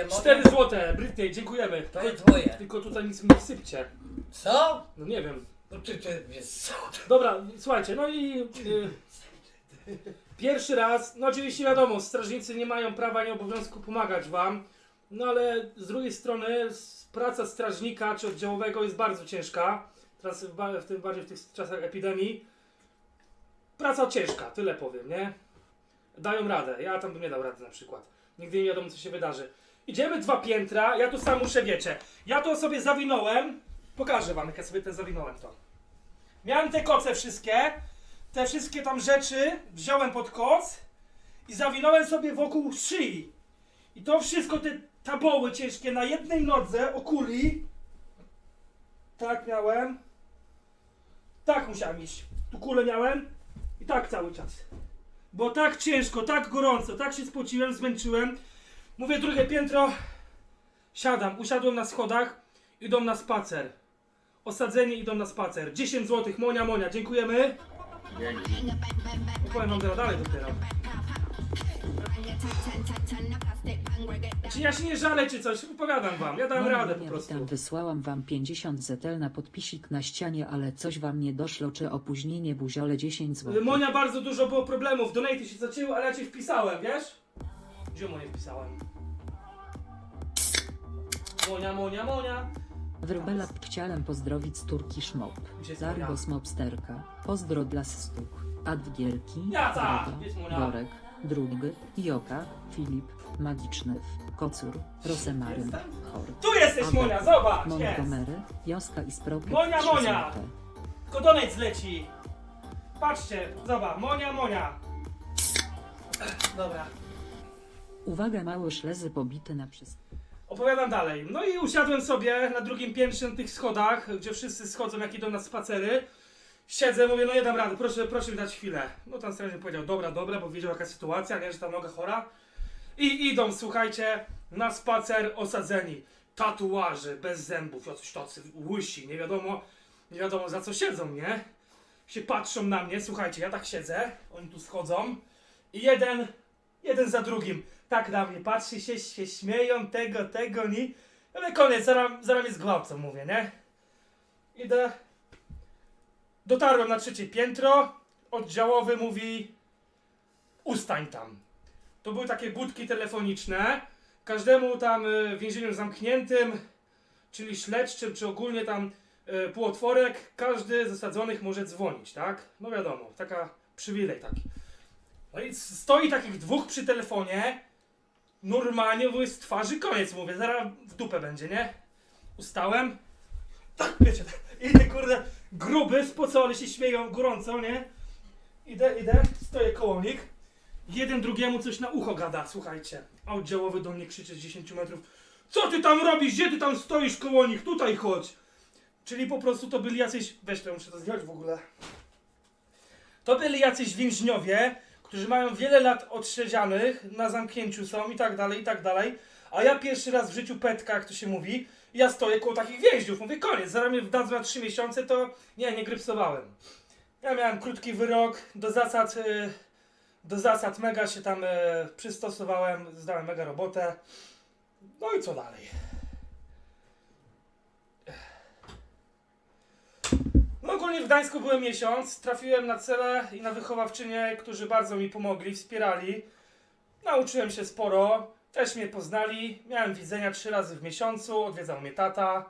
moje? 4 złote, Britney, dziękujemy. To jest twoje. Tylko tutaj nic mi wsypcie. Co? No nie wiem. No ty, ty, wiesz co? Dobra, słuchajcie, no i y, pierwszy raz, no oczywiście wiadomo, strażnicy nie mają prawa ani obowiązku pomagać wam, no ale z drugiej strony s- praca strażnika czy oddziałowego jest bardzo ciężka, teraz w, ba- w tym bardziej w tych czasach epidemii. Praca ciężka, tyle powiem, nie? Dają radę, ja tam bym nie dał rady na przykład. Nigdy nie wiadomo co się wydarzy. Idziemy dwa piętra, ja tu sam muszę, wiecie, ja to sobie zawinąłem, pokażę wam jak ja sobie ten zawinąłem to. Miałem te koce wszystkie, te wszystkie tam rzeczy wziąłem pod koc i zawinąłem sobie wokół szyi. I to wszystko, te taboły ciężkie na jednej nodze, okuli. Tak miałem. Tak musiałem iść. Tu kulę miałem i tak cały czas. Bo tak ciężko, tak gorąco, tak się spociłem, zmęczyłem. Mówię drugie piętro. Siadam, usiadłem na schodach, idą na spacer. Osadzeni idą na spacer. 10 zł, Monia, Monia, dziękujemy. Opowiem wam teraz dalej dopiero. Czy ja się nie żalę czy coś? Opowiadam wam, ja dam radę po prostu. Witam, wysłałam wam 50 zetel na podpisik na ścianie, ale coś wam nie doszło, czy opóźnienie buziole 10 zł. Monia, bardzo dużo było problemów, donaty się zaczęły, ale ja cię wpisałem, wiesz? Gdzie Monię wpisałem? Monia, Monia, Monia. Wróbela chciałem pozdrowić z Turki Szmop. Gdzie jest Monia? Largos Mobsterka. Pozdro dla stuk. Jest Monia. Borek. Drugi. Joka. Filip. Magiczny. Kocur. Rosemaryn. Chor. Tu jesteś Ada, Monia, zobacz, jest. Montgomery. Joska i. Monia, 3 Monia! złote. Donate zleci. Patrzcie, zobacz, Monia, Monia. Dobra. Uwaga, mały szlezy pobity na wszystko. Opowiadam dalej. No i usiadłem sobie na drugim piętrze na tych schodach, gdzie wszyscy schodzą jak idą na spacery. Siedzę, mówię, no nie dam rady, proszę, proszę mi dać chwilę. No tam strażnik powiedział, dobra, dobra, bo wiedział jaka sytuacja, nie, że ta noga chora. I idą, słuchajcie, na spacer osadzeni. Tatuaże, bez zębów, jacyś tacy łysi, nie wiadomo, nie wiadomo za co siedzą, nie? Się patrzą na mnie, słuchajcie, ja tak siedzę, oni tu schodzą i jeden, jeden za drugim tak na mnie patrzy się, się śmieją, tego, tego, ni. Ja mówię, koniec, zaraz, zaraz mnie zgwałcą, mówię, nie? Idę. Dotarłem na trzecie piętro. Oddziałowy mówi, ustań tam. To były takie budki telefoniczne. Każdemu tam y, więzieniu zamkniętym, czyli śledczym, czy ogólnie tam y, półotworek, każdy z osadzonych może dzwonić, tak? No wiadomo, taka przywilej taki. No i stoi takich dwóch przy telefonie, normalnie z twarzy koniec, mówię, zaraz w dupę będzie, nie? Ustałem, tak wiecie, idę kurde, gruby, spocony, się śmieją gorąco, nie? Idę, idę, stoję koło nich, jeden drugiemu coś na ucho gada, słuchajcie, a oddziałowy do mnie krzyczy z 10 metrów, co ty tam robisz, gdzie ty tam stoisz koło nich, tutaj chodź. Czyli po prostu to byli jacyś, weź to, muszę to zdjąć w ogóle. To byli jacyś więźniowie, którzy mają wiele lat odsiedzianych, na zamknięciu są i tak dalej, i tak dalej. A ja pierwszy raz w życiu petka, jak to się mówi, ja stoję koło takich więźniów. Mówię, koniec, zaraz mnie wdadzą na 3 miesiące, to nie, nie grypsowałem. Ja miałem krótki wyrok, do zasad, y, do zasad mega się tam y, przystosowałem, zdałem mega robotę. No i co dalej? No ogólnie w Gdańsku byłem miesiąc, trafiłem na cele i na wychowawczynię, którzy bardzo mi pomogli, wspierali. Nauczyłem się sporo, też mnie poznali, miałem widzenia trzy razy w miesiącu, odwiedzał mnie tata.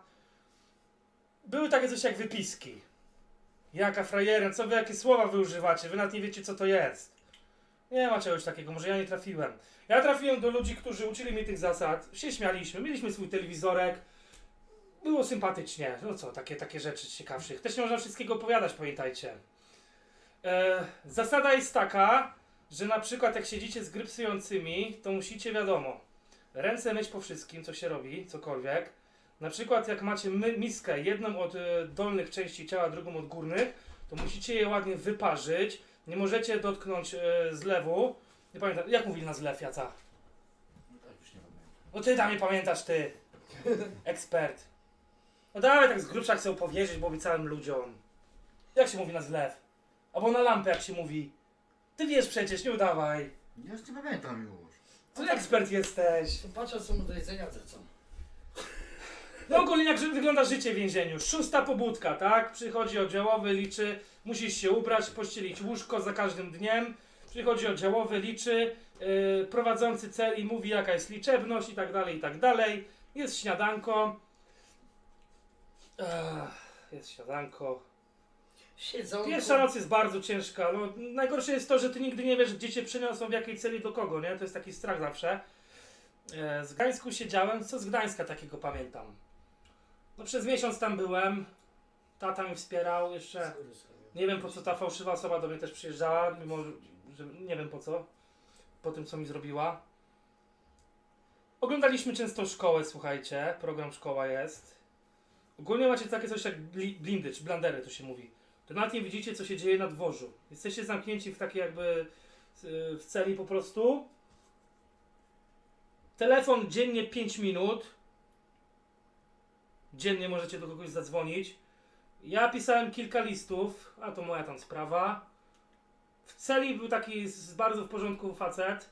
Były takie coś jak wypiski. Jaka frajerem, co wy, jakie słowa wy używacie, wy nawet nie wiecie co to jest. Nie ma czegoś takiego, może ja nie trafiłem. Ja trafiłem do ludzi, którzy uczyli mnie tych zasad, się śmialiśmy, mieliśmy swój telewizorek, było sympatycznie. No co, takie, takie rzeczy ciekawszych. Też nie można wszystkiego opowiadać, pamiętajcie. E, zasada jest taka, że na przykład jak siedzicie z grypsującymi, to musicie, wiadomo, ręce myć po wszystkim, co się robi, cokolwiek. Na przykład jak macie my, miskę, jedną od e, dolnych części ciała, drugą od górnych, to musicie je ładnie wyparzyć. Nie możecie dotknąć e, zlewu. Nie pamiętam, jak mówili na zlew, Jaca? Tak już nie pamiętam. No ty tam nie pamiętasz, ty. Ekspert. No dawaj tak z grubsza chcę powierzyć, bo całym ludziom. Jak się mówi na zlew? Albo na lampę jak się mówi. Ty wiesz przecież, nie udawaj. Ja już nie pamiętam już. Ty ekspert jesteś. Patrzę co mu do jedzenia wrzucą. No ogólnie jak wygląda życie w więzieniu. Szósta pobudka, tak? Przychodzi oddziałowy, liczy, musisz się ubrać, pościelić łóżko za każdym dniem. Przychodzi oddziałowy, liczy, yy, prowadzący cel i mówi jaka jest liczebność i tak dalej, i tak dalej. Jest śniadanko. Ach, jest śniadanko. Siedzą. Pierwsza noc jest bardzo ciężka. No, najgorsze jest to, że ty nigdy nie wiesz, gdzie cię przeniosą, w jakiej celi, do kogo, nie? To jest taki strach zawsze. E, Z Gdańsku siedziałem, co z Gdańska takiego pamiętam? No przez miesiąc tam byłem, tata mnie wspierał, jeszcze nie wiem po co ta fałszywa osoba do mnie też przyjeżdżała, mimo że nie wiem po co, po tym co mi zrobiła. Oglądaliśmy często szkołę, słuchajcie, program Szkoła jest. Ogólnie macie takie coś jak bli- blindy, czy blandery to się mówi. To nawet nie widzicie co się dzieje na dworzu. Jesteście zamknięci w takiej jakby y, w celi po prostu. Telefon dziennie 5 minut. Dziennie możecie do kogoś zadzwonić. Ja pisałem kilka listów, a to moja tam sprawa. W celi był taki z bardzo w porządku facet,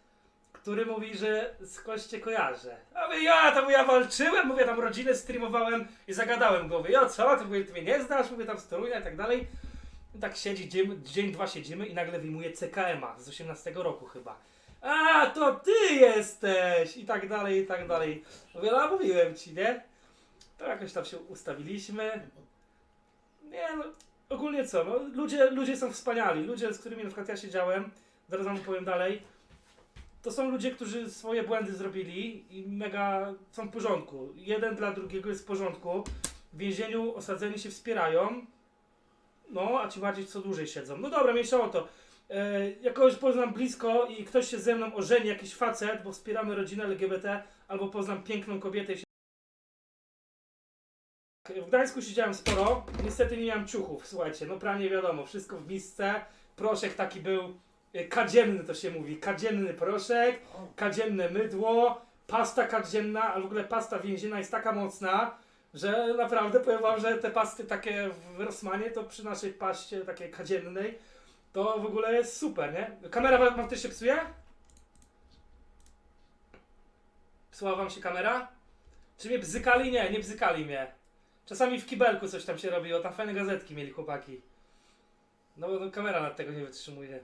który mówi, że skądś cię kojarzę. A mówię, ja tam ja walczyłem, mówię, tam rodzinę streamowałem i zagadałem go. Mówię, o co, ty, mówię, ty mnie nie znasz, mówię, tam z i tak dalej. I tak siedzi, dzień, dzień, dwa siedzimy i nagle wyjmuje CKM-a z 18 roku chyba. A, to ty jesteś! I tak dalej, i tak dalej. Mówię, no mówiłem ci, nie? To jakoś tam się ustawiliśmy. Nie no, ogólnie co, no, ludzie, ludzie są wspaniali. Ludzie, z którymi na przykład ja siedziałem, zaraz wam powiem dalej, to są ludzie, którzy swoje błędy zrobili i mega są w porządku. Jeden dla drugiego jest w porządku. W więzieniu osadzeni się wspierają. No, a ci bardziej co dłużej siedzą. No dobra, mniejsza o to. E, poznam blisko i ktoś się ze mną ożeni, jakiś facet, bo wspieramy rodzinę LGBT, albo poznam piękną kobietę i się... W Gdańsku siedziałem sporo, niestety nie miałem ciuchów, słuchajcie, no pranie wiadomo, wszystko w misce, proszek taki był, kadzienny to się mówi, kadzienny proszek, kadzienne mydło, pasta kadzienna, a w ogóle pasta więzienna jest taka mocna, że naprawdę powiem wam, że te pasty takie w Rosmanie, to przy naszej paście takiej kadziennej, to w ogóle jest super, nie? Kamera wam, wam też się psuje? Psuła wam się kamera? Czy mnie bzykali? Nie, nie bzykali mnie. Czasami w kibelku coś tam się robiło, tam fajne gazetki mieli chłopaki. No no, kamera nad tego nie wytrzymuje.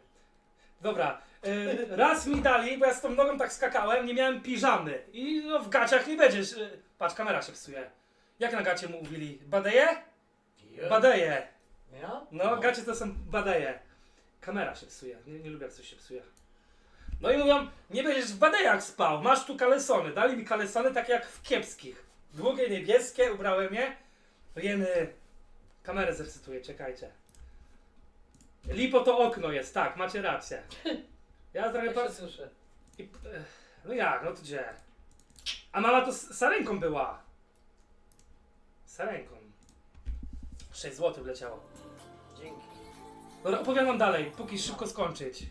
Dobra, y, raz mi dali, bo ja z tą nogą tak skakałem, nie miałem piżamy. I no, w gaciach nie będziesz. y, patrz, kamera się psuje. Jak na gacie mówili? Badeje? Badeje. Ja? No, gacie to są badeje. Kamera się psuje. Nie, nie lubię jak coś się psuje. No i mówią, nie będziesz w badejach spał, masz tu kalesony. Dali mi kalesony takie jak w kiepskich. Długie, niebieskie, ubrałem je. Jeny, kamerę zrecytuję, czekajcie. Lipo to okno jest, tak, macie rację. Ja trochę Ja słyszę. I, no jak, no to gdzie? A mama to z sarenką była. Sarenką. 6 zł wleciało. Dzięki. Dobra, opowiadam dalej, póki szybko skończyć.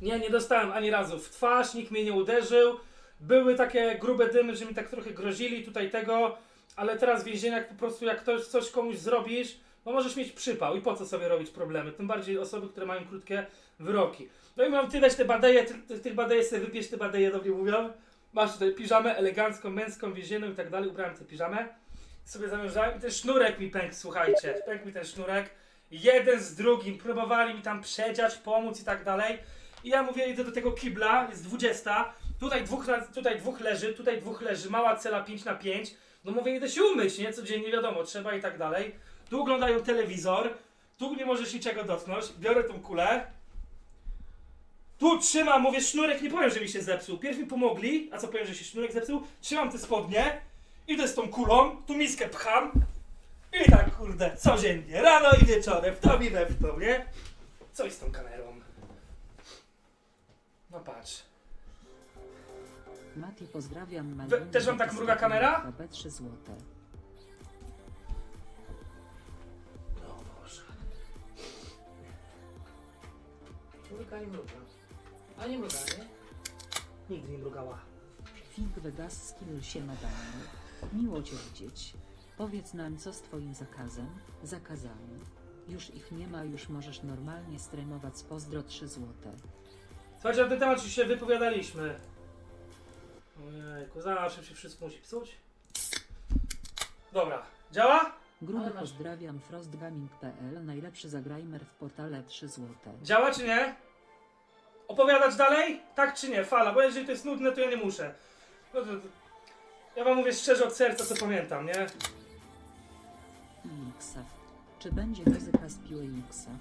Nie, nie dostałem ani razu w twarz, nikt mnie nie uderzył. Były takie grube dymy, że mi tak trochę grozili tutaj tego, ale teraz w więzieniach po prostu jak ktoś coś komuś zrobisz, no możesz mieć przypał i po co sobie robić problemy, tym bardziej osoby, które mają krótkie wyroki. No i mam ty weź te ty, tych badeje sobie wypierz te badeje, dobrze mówią. Masz tutaj piżamę elegancką, męską, więzienną i tak dalej, ubrałem tę piżamę. Sobie zawiązałem i ten sznurek mi pękł, słuchajcie, pękł mi ten sznurek. Jeden z drugim, próbowali mi tam przedziać, pomóc i tak dalej. I ja mówię, idę do tego kibla, jest 20, tutaj dwóch, tutaj dwóch leży, tutaj dwóch leży, mała cela 5 na 5 No mówię, idę się umyć, nie? Codziennie wiadomo, trzeba i tak dalej. Tu oglądają telewizor, tu nie możesz niczego dotknąć, biorę tą kulę. Tu trzymam, mówię, sznurek, nie powiem, że mi się zepsuł. Pierw mi pomogli, a co powiem, że się sznurek zepsuł? Trzymam te spodnie, idę z tą kulą, tu miskę pcham, i tak kurde, codziennie, rano i wieczorem, w to i we w to, nie? Coś z tą kamerą. No patrz. Mati pozdrawiam też wam tak mruga kamera? B 3 złote. Mruga nie mruga. A nie mruga, nie? Nigdy nie mrugała. Fig Vegas skill się madamy. Miło cię widzieć. Powiedz nam co z twoim zakazem, zakazami. Już ich nie ma, już możesz normalnie streamować z pozdro 3 złote. Słuchajcie, na ten temat już się wypowiadaliśmy. Ojejku, zawsze się wszystko musi psuć. Dobra, działa? Gruby pozdrawiam frostgaming.pl najlepszy zagrajmer w portale 3 złote. Działa czy nie? Opowiadać dalej? Tak czy nie? Fala, bo jeżeli to jest nudne, to ja nie muszę. No to, ja wam mówię szczerze od serca, co pamiętam, nie? Xaf. Czy będzie muzyka z piły Xaf?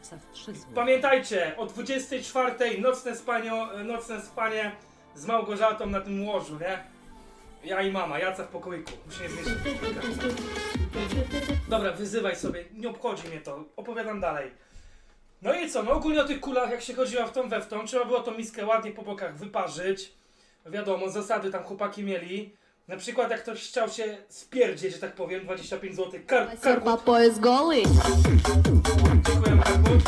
Xaf 3 złote. Pamiętajcie, o 24 nocne spanie, nocne spanie z Małgorzatą na tym łożu, nie? Ja i mama, Jaca w pokoiku. Muszę nie zmieścić. Dobra, wyzywaj sobie, nie obchodzi mnie to. Opowiadam dalej. No i co, no ogólnie o tych kulach, jak się chodziła w tą we w tą, trzeba było tą miskę ładnie po bokach wyparzyć. Wiadomo, zasady tam chłopaki mieli. Na przykład jak ktoś chciał się spierdzieć, że tak powiem, 25 zł. Kar Papo jest goły. Dziękuję, karkut.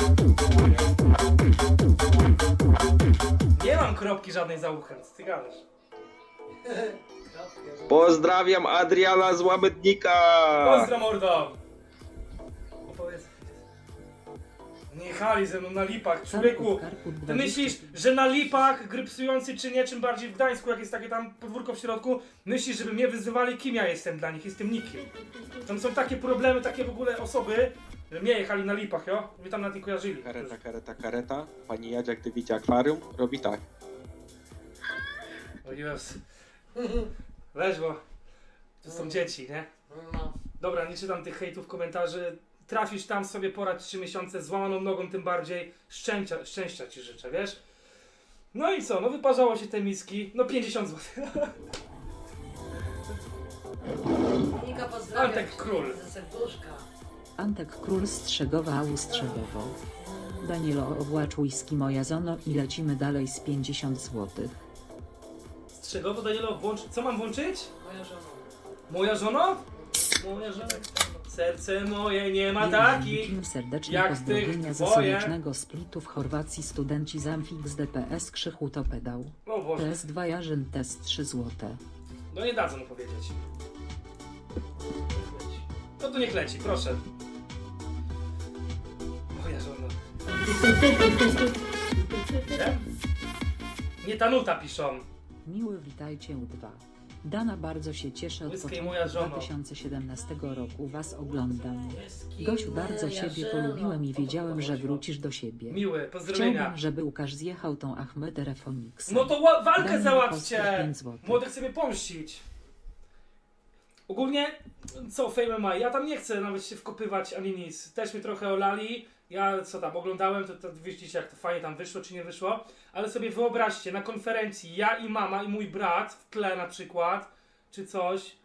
Nie mam kropki żadnej za uchem, stygasz. Pozdrawiam Adriana z Łabędnika! Pozdro mordo! Opowiedz. Nie jechali ze mną na lipach, człowieku. Ty 20. myślisz, że na lipach, grypsujący czy nie, czym bardziej w Gdańsku, jak jest takie tam podwórko w środku, myślisz, żeby mnie wyzywali, kim ja jestem dla nich, jestem nikim. Tam są takie problemy, takie w ogóle osoby, że mnie jechali na lipach, jo? Mnie tam na tym kojarzyli. Kareta, kareta, kareta. Pani Jadzia, gdy widzi akwarium, robi tak. O Jezus. Weź, bo to są dzieci, nie? No. Dobra, nie czytam tych hejtów, komentarzy. Trafisz tam sobie porad 3 miesiące, złamaną nogą tym bardziej. Szczęścia, szczęścia ci życzę, wiesz? No i co? No wyparzało się te miski. No 50 zł. Monika pozdrawiam Antek cię Król. Ze serduszka. Antek Król Strzegowa Austrzegowo. Danielo Obłaczujski moja zono i lecimy dalej z 50 złotych. Danielo, włącz... Co mam włączyć? Moja żona. Moja żona? Moja żona. Serce moje nie ma takich. Serdecznie jak pozdrowienia tych ze twoje. słonecznego splitu w Chorwacji studenci z Amfix DPS Krzychu to pedał. O Boże. PS2 Jarzyn test 3 złote. No nie dadzą mu powiedzieć. No to niech leci, proszę. Moja żona. Nie ta nuta piszą. Miły witajcie U2. Dana bardzo się cieszę od Łyska i początku moja żono. 2017 roku was oglądam. Gosiu, bardzo żona. polubiłem i wiedziałem, że wrócisz do siebie. Miły, pozdrowienia. Chciałbym, żeby Łukasz zjechał tą Ahmed Refonixa. No to ła- walkę załatwcie! Poster, pięć złotych. Młody chce mnie pomścić. Ogólnie, co Fame ma? Ja tam nie chcę nawet się wkopywać ani nic. Też mnie trochę olali. Ja co tam oglądałem, to, to widzicie jak to fajnie tam wyszło czy nie wyszło. Ale sobie wyobraźcie, na konferencji ja i mama i mój brat w tle na przykład, czy coś.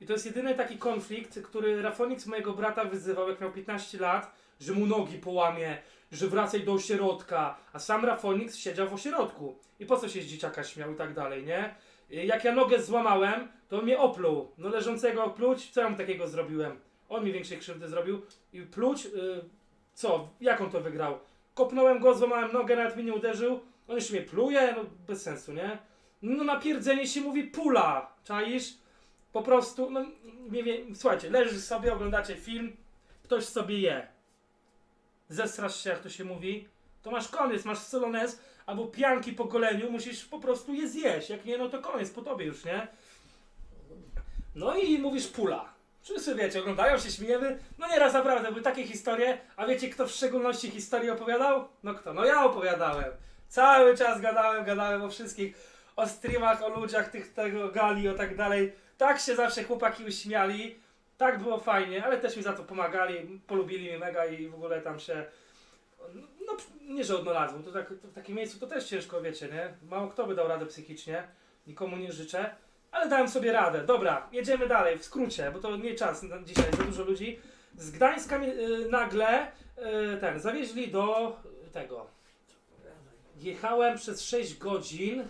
I to jest jedyny taki konflikt, który Rafonix mojego brata wyzywał jak miał 15 lat, że mu nogi połamie, że wracaj do ośrodka, a sam Rafonix siedział w ośrodku. I po co się z dzieciaka śmiał i tak dalej, nie? Jak ja nogę złamałem, to mnie opluł. No leżącego opluć, co ja mu takiego zrobiłem? On mi większej krzywdy zrobił. I pluć, y, co? Jak on to wygrał? Kopnąłem go, złamałem nogę, nawet mnie nie uderzył. On jeszcze mnie pluje, no bez sensu, nie? No na pierdzenie się mówi pula, czaisz? Po prostu, no nie wiem, słuchajcie, leżysz sobie, oglądacie film, ktoś sobie je. Zestrasz się, jak to się mówi, to masz koniec, masz solones, albo pianki po goleniu, musisz po prostu je zjeść. Jak nie, no to koniec, po tobie już, nie? No i mówisz pula. Wszyscy wiecie, oglądają się, śmiejemy. No nieraz naprawdę były takie historie, a wiecie kto w szczególności historię opowiadał? No kto? No ja opowiadałem. Cały czas gadałem, gadałem o wszystkich, o streamach, o ludziach, tych, tego gali, o tak dalej. Tak się zawsze chłopaki uśmiali, tak było fajnie, ale też mi za to pomagali, polubili mnie mega i w ogóle tam się, no nie, że odnalazłem, to, tak, to w takim miejscu to też ciężko, wiecie, nie? Mało kto by dał radę psychicznie, nikomu nie życzę, ale dałem sobie radę. Dobra, jedziemy dalej, w skrócie, bo to nie czas na dzisiaj, za dużo ludzi. Z Gdańska y, nagle y, ten, zawieźli do tego, jechałem przez 6 godzin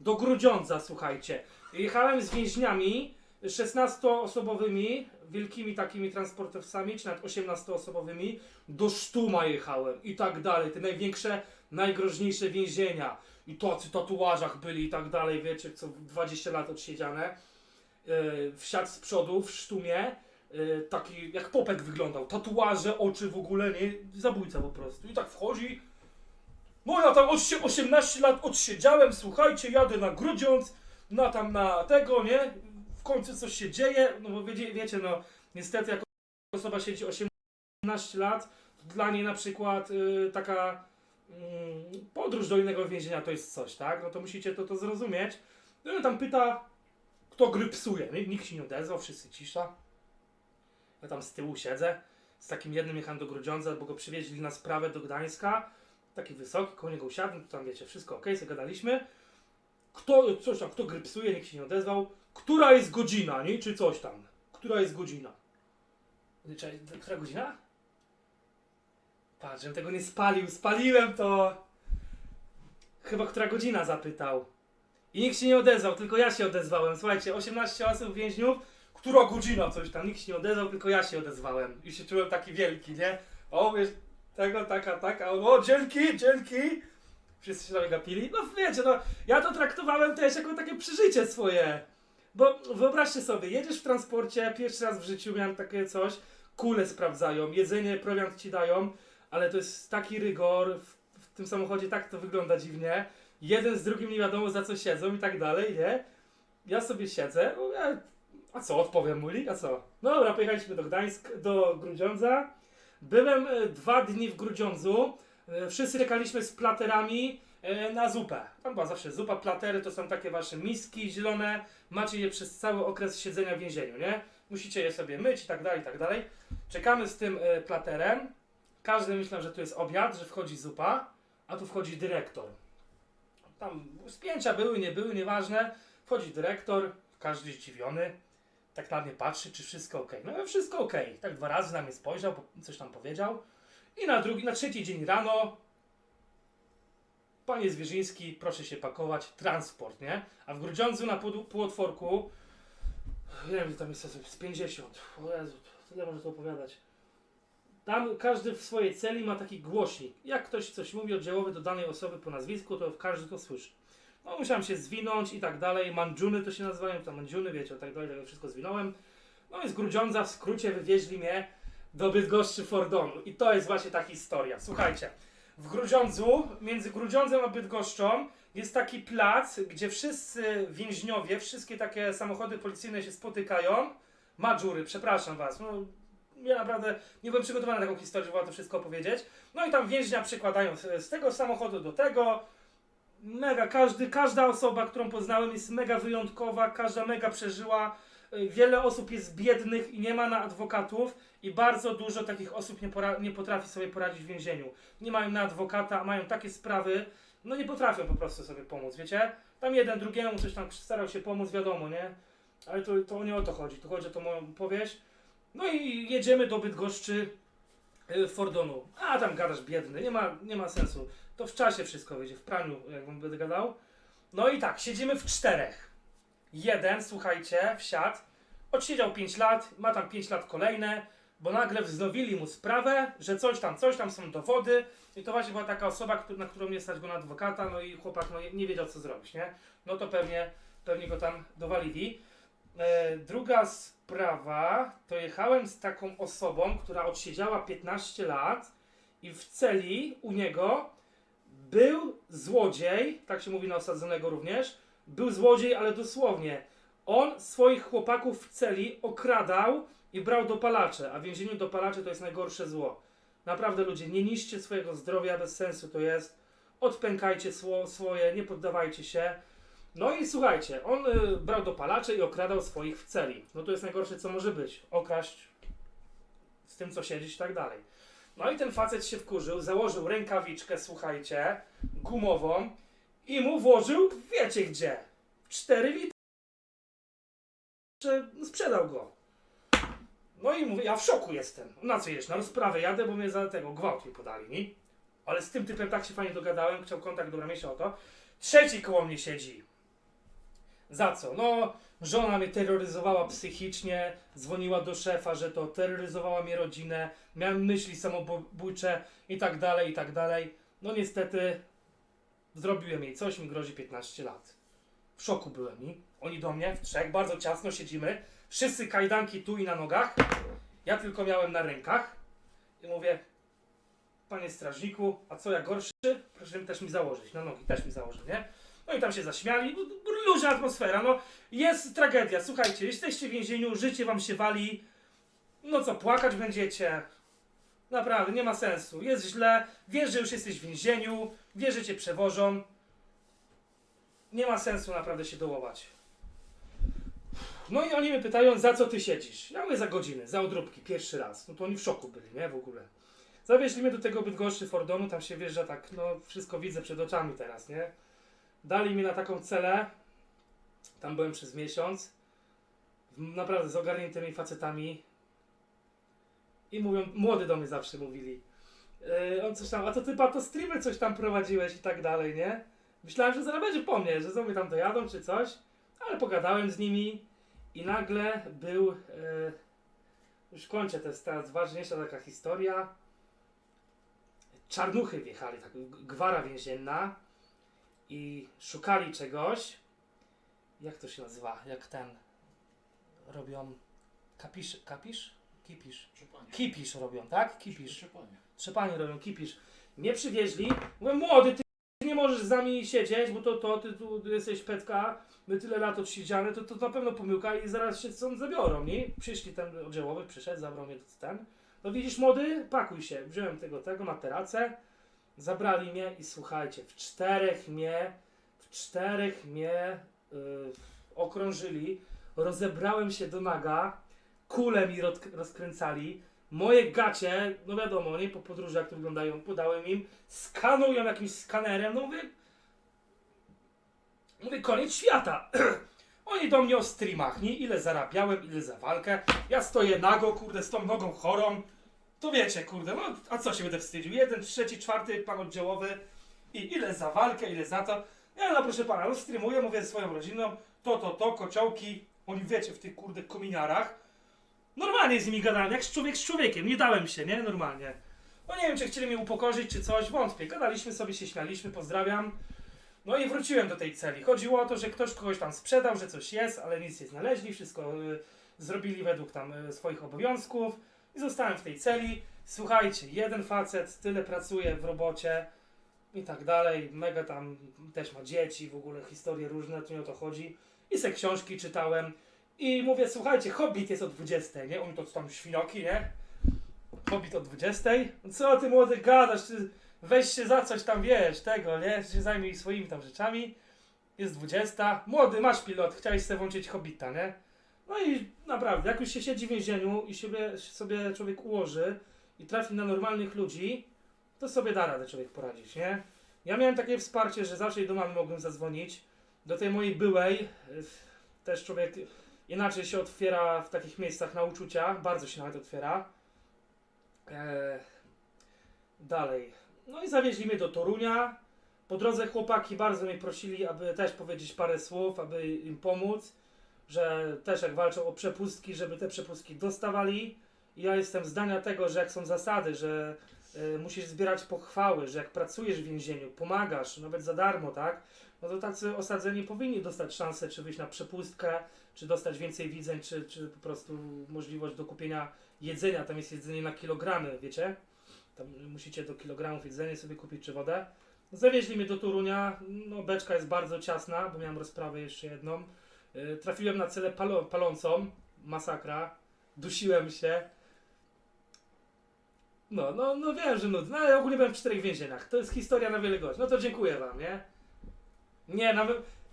do Grudziądza, słuchajcie. Jechałem z więźniami 16-osobowymi, wielkimi takimi transportowcami, czy nawet 18-osobowymi. Do Sztuma jechałem i tak dalej. Te największe, najgroźniejsze więzienia. I tacy tatuażach byli i tak dalej, wiecie, co 20 lat odsiedziane. Yy, wsiadł z przodu w Sztumie. Yy, taki jak popek wyglądał. Tatuaże, oczy w ogóle, nie? Zabójca po prostu. I tak wchodzi, No ja tam osie- 18 lat odsiedziałem, słuchajcie, jadę na Grudziądz, na tam na tego, nie? W końcu coś się dzieje, no bo wiecie, wiecie no, niestety jak osoba siedzi 18 lat, dla niej na przykład y, taka podróż do innego więzienia to jest coś, tak? No to musicie to, to zrozumieć. No i tam pyta, kto gry psuje. No Nikt się nie odezwał, wszyscy cisza. Ja tam z tyłu siedzę, z takim jednym jechałem do Grudziądza, bo go przywieźli na sprawę do Gdańska. Taki wysoki, koło niego usiadłem, to tam wiecie, wszystko ok, zagadaliśmy. Kto, coś tam, kto gry psuje, nikt się nie odezwał. Która jest godzina, nie? Czy coś tam. Która jest godzina? Która godzina? Patrz, żebym tego nie spalił. Spaliłem to. Chyba która godzina zapytał. I nikt się nie odezwał, tylko ja się odezwałem. Słuchajcie, 18 osób więźniów, która godzina coś tam. Nikt się nie odezwał, tylko ja się odezwałem. I się czułem taki wielki, nie? O, wiesz, tego, taka, taka. O, dzięki, dzięki. Wszyscy się na mnie gapili. No wiecie, no, ja to traktowałem też jako takie przeżycie swoje. Bo wyobraźcie sobie, jedziesz w transporcie, pierwszy raz w życiu miałem takie coś, kule sprawdzają, jedzenie, prowiant ci dają, ale to jest taki rygor, w, w tym samochodzie tak to wygląda dziwnie, jeden z drugim nie wiadomo za co siedzą i tak dalej, nie? Ja sobie siedzę, mówię, a co, odpowiem Muli, a co? No dobra, pojechaliśmy do Gdańsk, do Grudziądza, byłem e, dwa dni w Grudziądzu, e, wszyscy rekaliśmy z platerami e, na zupę. Tam była zawsze zupa, platery to są takie wasze miski zielone, macie je przez cały okres siedzenia w więzieniu, nie? Musicie je sobie myć i tak dalej, i tak dalej. Czekamy z tym platerem. Każdy myślał, że tu jest obiad, że wchodzi zupa, a tu wchodzi dyrektor. Tam spięcia były, nie były, nieważne. Wchodzi dyrektor, każdy zdziwiony. Tak na mnie patrzy, czy wszystko ok. No wszystko ok. Tak dwa razy na mnie spojrzał, po- coś tam powiedział. I na drugi, na trzeci dzień rano Panie Zwierzyński, proszę się pakować, transport, nie? A w Grudziądzu na pół- półotworku, nie wiem, tam jest z 50. O Jezu, tyle można to opowiadać. Tam każdy w swojej celi ma taki głośnik. Jak ktoś coś mówi oddziałowy do danej osoby po nazwisku, to każdy to słyszy. No musiałem się zwinąć i tak dalej. Mandżuny to się nazywają, tam mandżuny, wiecie, tak dalej, tak wszystko zwinąłem. No i z Grudziądza w skrócie wywieźli mnie do Bydgoszczy Fordonu. I to jest właśnie ta historia. Słuchajcie, w Grudziądzu, między Grudziądzem a Bydgoszczą jest taki plac, gdzie wszyscy więźniowie, wszystkie takie samochody policyjne się spotykają. Madżury, przepraszam was. No, ja naprawdę nie byłem przygotowany na taką historię, żeby to wszystko opowiedzieć. No i tam więźnia przykładają z, tego samochodu do tego. Mega, każdy, każda osoba, którą poznałem jest mega wyjątkowa, każda mega przeżyła. Y, Wiele osób jest biednych i nie ma na adwokatów i bardzo dużo takich osób nie, nie potrafi sobie poradzić w więzieniu. Nie mają na adwokata, mają takie sprawy, no nie potrafią po prostu sobie pomóc, wiecie? Tam jeden drugiemu coś tam starał się pomóc, wiadomo, nie? Ale to, to nie o to chodzi, tu chodzi o tą moją powieść. No i jedziemy do Bydgoszczy y, Fordonu. A tam gadasz biedny, nie ma, nie ma sensu. To w czasie wszystko wyjdzie, w praniu, jakbym będę gadał. No i tak, siedzimy w czterech. Jeden, słuchajcie, wsiadł, odsiedział 5 lat, ma tam 5 lat kolejne, bo nagle wznowili mu sprawę, że coś tam, coś tam są dowody i to właśnie była taka osoba, na którą nie stać go na adwokata, no i chłopak no, nie wiedział co zrobić, nie? No to pewnie, pewnie go tam dowalili. E, druga sprawa, to jechałem z taką osobą, która odsiedziała 15 lat i w celi u niego był złodziej, tak się mówi na osadzonego również, był złodziej, ale dosłownie. On swoich chłopaków w celi okradał i brał dopalacze, a w więzieniu dopalacze to jest najgorsze zło. Naprawdę ludzie, nie niszcie swojego zdrowia, bez sensu to jest. Odpękajcie sło, swoje, nie poddawajcie się. No i słuchajcie, on y, brał dopalacze i okradał swoich w celi. No to jest najgorsze, co może być. Okraść z tym, co siedzieć i tak dalej. No i ten facet się wkurzył, założył rękawiczkę, słuchajcie, gumową i mu włożył, wiecie gdzie, w 4 litry. Sprzedał go. No i mówię, ja w szoku jestem. Na co jedziesz? Na rozprawę jadę, bo mnie za tego gwałt mi podali, nie? Ale z tym typem tak się fajnie dogadałem, chciał kontakt, dobra, mnie się o to. Trzeci koło mnie siedzi. Za co? No, żona mnie terroryzowała psychicznie, dzwoniła do szefa, że to terroryzowała mnie rodzinę, miałem myśli samobójcze i tak dalej, i tak dalej. No niestety zrobiłem jej coś, mi grozi 15 lat. W szoku byłem i oni do mnie w trzech, bardzo ciasno siedzimy, wszyscy kajdanki tu i na nogach, ja tylko miałem na rękach i mówię, panie strażniku, a co ja gorszy? Proszę też mi założyć, na nogi też mi założy, nie? No i tam się zaśmiali, luźna atmosfera, no jest tragedia, słuchajcie, jesteście w więzieniu, życie wam się wali, no co, płakać będziecie? Naprawdę, nie ma sensu, jest źle, wiesz, że już jesteś w więzieniu, wiesz, że cię przewożą, nie ma sensu naprawdę się dołować. No i oni mnie pytają, za co ty siedzisz? Ja mówię, za godzinę, za odróbki, pierwszy raz. No to oni w szoku byli, nie, w ogóle. Zawieźli mnie do tego Bydgoszczy Fordonu, tam się wjeżdża tak, no wszystko widzę przed oczami teraz, nie? Dali mi na taką celę, tam byłem przez miesiąc, naprawdę z ogarniętymi facetami. I mówią, młody do mnie zawsze mówili, yy, on coś tam, a to ty to streamy coś tam prowadziłeś? I tak dalej, nie? Myślałem, że zaraz będzie po mnie, że sobie tam dojadą czy coś, ale pogadałem z nimi i nagle był, yy, już kończę, to jest teraz ważniejsza taka historia, czarnuchy wjechali, tak, gwara więzienna i szukali czegoś. Jak to się nazywa? Jak ten robią kapisz, kapisz? Kipisz. Przepanie. Kipisz robią, tak? Kipisz. Przepanie. Trzepanie robią, kipisz. Mnie przywieźli. Mówię, młody, ty nie możesz z nami siedzieć, bo to, to, ty tu jesteś petka, my tyle lat odsiedziane, to, to na pewno pomyłka i zaraz się stąd zabiorą, nie? Przyszli ten oddziałowy, przyszedł, zabrał mnie ten. No widzisz, młody, pakuj się. Wziąłem tego, tego, materacę, zabrali mnie i słuchajcie, w czterech mnie, w czterech mnie okrążyli, rozebrałem się do naga, kule mi rozk- rozkręcali, moje gacie, no wiadomo, nie po podróży jak to wyglądają, podałem im, skanują jakimś skanerem, no mówię, mówię, koniec świata. Oni do mnie o streamach, nie? Ile zarabiałem, ile za walkę. Ja stoję nago, kurde, z tą nogą chorą. To wiecie, kurde, no a co się będę wstydził? Jeden, trzeci, czwarty, pan oddziałowy i ile za walkę, ile za to. Ja no proszę pana, no streamuję, mówię ze swoją rodziną, to, to, to, kociołki. Oni wiecie, w tych kurde kominiarach. Normalnie z nimi gadałem, jak z człowiek z człowiekiem, nie dałem się, nie? Normalnie. No nie wiem, czy chcieli mnie upokorzyć, czy coś, wątpię. Gadaliśmy sobie, się śmialiśmy, pozdrawiam. No i wróciłem do tej celi. Chodziło o to, że ktoś kogoś tam sprzedał, że coś jest, ale nic nie znaleźli, wszystko y, zrobili według tam y, swoich obowiązków i zostałem w tej celi. Słuchajcie, jeden facet tyle pracuje w robocie i tak dalej, mega tam też ma dzieci, w ogóle historie różne, tu nie o to chodzi. I se książki czytałem i mówię, słuchajcie, Hobbit jest o 20, nie? Oni to tam świnoki, nie? Hobbit o 20. No Co ty młody gadasz, ty weź się za coś tam, wiesz, tego, nie? Się zajmij swoimi tam rzeczami. Jest 20. Młody, masz pilot, chciałeś sobie włączyć Hobbita, nie? No i naprawdę, jak już się siedzi w więzieniu i sobie, sobie człowiek ułoży i trafi na normalnych ludzi, to sobie da radę człowiek poradzić, nie? Ja miałem takie wsparcie, że zawsze do mamy mogłem zadzwonić. Do tej mojej byłej y, też człowiek inaczej się otwiera w takich miejscach na uczucia, bardzo się nawet otwiera. Eee, dalej. No i zawieźli mnie do Torunia. Po drodze chłopaki bardzo mnie prosili, aby też powiedzieć parę słów, aby im pomóc, że też jak walczą o przepustki, żeby te przepustki dostawali. I ja jestem zdania tego, że jak są zasady, że musisz zbierać pochwały, że jak pracujesz w więzieniu, pomagasz, nawet za darmo, tak? No to tacy osadzeni powinni dostać szansę, czy wyjść na przepustkę, czy dostać więcej widzeń, czy, czy po prostu możliwość do kupienia jedzenia. Tam jest jedzenie na kilogramy, wiecie? Tam musicie do kilogramów jedzenia sobie kupić, czy wodę. Zawieźli mnie do Torunia, no beczka jest bardzo ciasna, bo miałem rozprawę jeszcze jedną. Yy, trafiłem na celę palo, palącą, masakra, dusiłem się. No, no, no wiem, że nudno, ale ogólnie byłem w czterech więzieniach. To jest historia na wiele godzin. No to dziękuję wam, nie? Nie, no,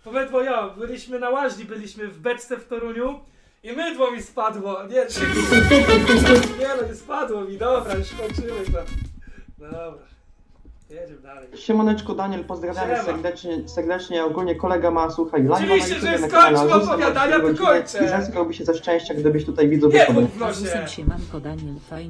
po mydło ja, byliśmy na łaźni, byliśmy w beczce w Toruniu i mydło mi spadło. Nie, czy... nie no, nie spadło mi, dobra, już kończymy to. No dobra, jedziemy dalej. Siemaneczko Daniel, pozdrawiamy Siema. serdecznie, serdecznie. Ogólnie kolega ma, słuchaj, live'a Oczywiście, że YouTubie, na skończmy kanale. Zostaw opowiadania, to godzinę kończę. I zeskałby się ze szczęścia, gdybyś tutaj widzów Nie wysłał. mów w nosie. Siemanko Daniel fajnie.